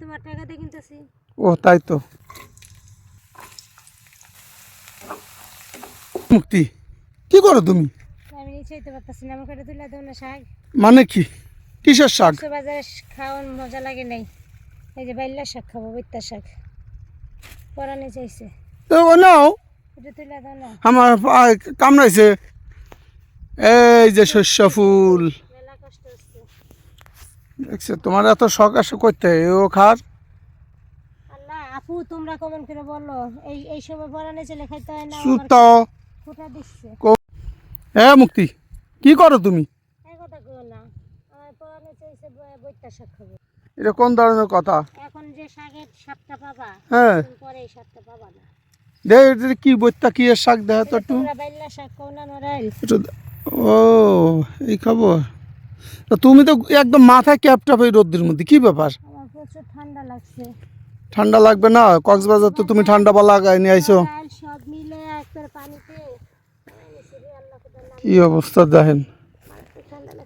তোমার টাকা দিয়ে কিনতেছি। ও তাই তো। মুক্তি কি করো তুমি? আমি নিচে যেতে পারতেছি না আমাকে তুলে দাও না শাক। মানে কি? কিসের শাক? বাজারে খাওয়ান মজা লাগে নাই। এই যে বাইল্লা শাক খাব বৈত্যা শাক। পরানি চাইছে তো ও নাও। এটা তুলে দাও না। আমার কামড়াইছে। এই যে শস্য ফুল। দেখছে তোমার এত শখ আসে করতে ও খার? আপু তোমরা কমেন্ট করে বলো এই এই সময় খাইতে হয় না আমার সুতো। ফুটা দিচ্ছে। এ মুক্তি কি করো তুমি? এই কথা কেউ না আমার পরানি চাইছে বৈত্যা শাক খাব। এটা কোন ধরনের কথা? এখন যে শাকের সাতটা পাবা হ্যাঁ। পরে এই সাতটা পাবা না। দে কি বইটা কি শাক দেখা তো একটু ও এই খবর তুমি তো একদম মাথায় ক্যাপটা এই রোদ্রের মধ্যে কি ব্যাপার? ঠান্ডা লাগছে। ঠান্ডা লাগবে না? কক্সবাজার তো তুমি ঠান্ডা বা লাগাই নিয়ে আইছো। নাম কি অবস্থা দেখেন?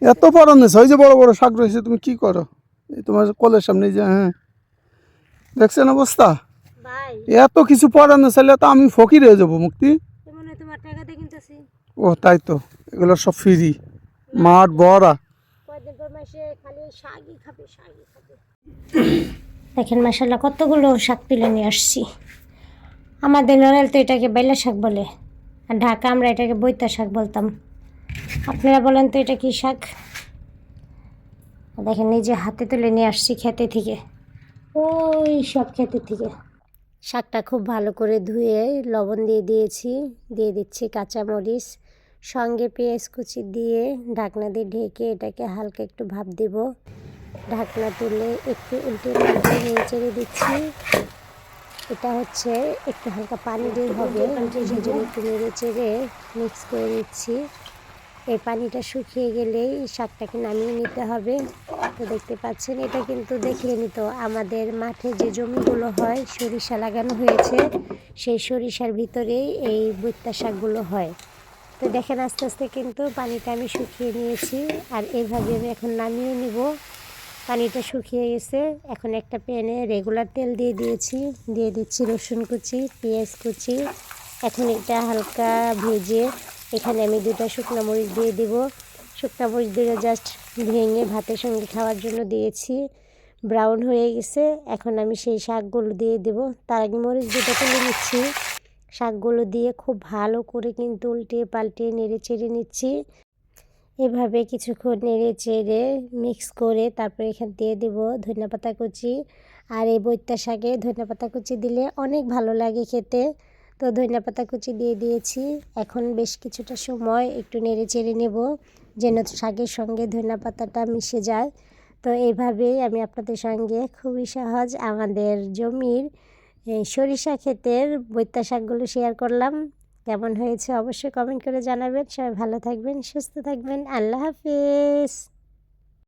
এত বড় নেছে ওই যে বড় বড় শাক রয়েছে তুমি কি করো? এই তোমার কলের সামনে যে হ্যাঁ। দেখছেন অবস্থা? এত কিছু পড়ানো চাইলে তো আমি ফকির হয়ে যাব মুক্তি? হয় ও তাই তো এগুলো সব ফ্রি মাঠ বড়া। দেখেন মাসাল্লাহ কতগুলো শাক তুলে নিয়ে আসছি। আমাদের নড়াইল তো এটাকে বেলা শাক বলে, আর ঢাকা আমরা এটাকে বৈতা শাক বলতাম। আপনারা বলেন তো এটা কি শাক? দেখেন নিজে হাতে তুলে নিয়ে আসছি খেতে থেকে। ওই সব খেতে থেকে। শাকটা খুব ভালো করে ধুয়ে লবণ দিয়ে দিয়েছি, দিয়ে দিচ্ছি কাঁচামরিচ সঙ্গে পেঁয়াজ কুচি দিয়ে ঢাকনা দিয়ে ঢেকে এটাকে হালকা একটু ভাপ দেব। ঢাকনা তুলে একটু উল্টে নেড়ে চেড়ে দিচ্ছি। এটা হচ্ছে একটু হালকা পানি দিয়ে হবে। সেই জন্য একটু নেড়ে চেড়ে মিক্স করে দিচ্ছি এই পানিটা শুকিয়ে গেলেই শাকটাকে নামিয়ে নিতে হবে। তো দেখতে পাচ্ছেন, এটা কিন্তু দেখিয়ে নিত আমাদের মাঠে যে জমিগুলো হয়, সরিষা লাগানো হয়েছে, সেই সরিষার ভিতরেই এই বৈত্যা শাকগুলো হয়। তো দেখেন আস্তে আস্তে কিন্তু পানিটা আমি শুকিয়ে নিয়েছি। আর এইভাবে আমি এখন নামিয়ে নিব। পানিটা শুকিয়ে গেছে। এখন একটা প্যানে রেগুলার তেল দিয়ে দিয়েছি। দিয়ে দিচ্ছি রসুন কুচি, পেঁয়াজ কুচি। এখন এটা হালকা ভেজে এখানে আমি দুটা শুকনো মরিচ দিয়ে দিব। শুকনো মরিচ দিয়ে জাস্ট ভেঙে ভাতের সঙ্গে খাওয়ার জন্য দিয়েছি। ব্রাউন হয়ে গেছে। এখন আমি সেই শাকগুলো দিয়ে দেব। তার আগে মরিচ দুটো তুলে নিচ্ছি। শাকগুলো দিয়ে খুব ভালো করে কিন্তু উল্টে পাল্টে নেড়ে চেড়ে নিচ্ছি। এভাবে কিছুক্ষণ নেড়ে চেড়ে মিক্স করে তারপর এখান দিয়ে দেব ধনেপাতা কুচি। আর এই বৈত্যা শাকে ধনেপাতা কুচি দিলে অনেক ভালো লাগে খেতে। তো ধনেপাতা কুচি দিয়ে দিয়েছি। এখন বেশ কিছুটা সময় একটু নেড়ে চেড়ে নেব যেন শাকের সঙ্গে ধনেপাতাটা মিশে যায়। তো এইভাবেই আমি আপনাদের সঙ্গে খুবই সহজ আমাদের জমির সরিষা ক্ষেতের বৈত্যা শাকগুলো শেয়ার করলাম। কেমন হয়েছে অবশ্যই কমেন্ট করে জানাবেন। সবাই ভালো থাকবেন, সুস্থ থাকবেন। আল্লাহ হাফিজ।